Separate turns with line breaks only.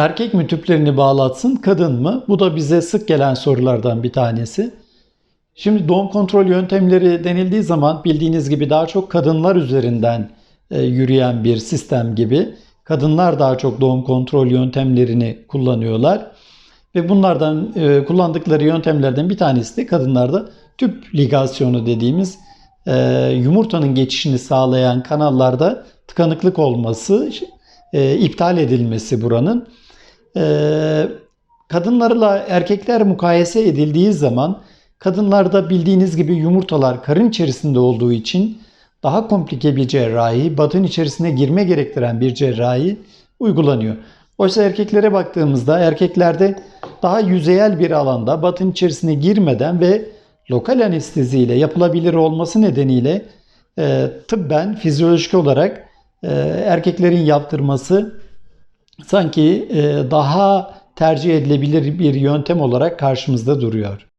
erkek mi tüplerini bağlatsın, kadın mı? Bu da bize sık gelen sorulardan bir tanesi. Şimdi doğum kontrol yöntemleri denildiği zaman bildiğiniz gibi daha çok kadınlar üzerinden e, yürüyen bir sistem gibi. Kadınlar daha çok doğum kontrol yöntemlerini kullanıyorlar. Ve bunlardan e, kullandıkları yöntemlerden bir tanesi de kadınlarda tüp ligasyonu dediğimiz e, yumurtanın geçişini sağlayan kanallarda tıkanıklık olması, iptal edilmesi buranın. E, kadınlarla erkekler mukayese edildiği zaman kadınlarda bildiğiniz gibi yumurtalar karın içerisinde olduğu için daha komplike bir cerrahi, batın içerisine girme gerektiren bir cerrahi uygulanıyor. Oysa erkeklere baktığımızda erkeklerde daha yüzeyel bir alanda batın içerisine girmeden ve lokal anesteziyle yapılabilir olması nedeniyle e, tıbben fizyolojik olarak e, erkeklerin yaptırması sanki e, daha tercih edilebilir bir yöntem olarak karşımızda duruyor.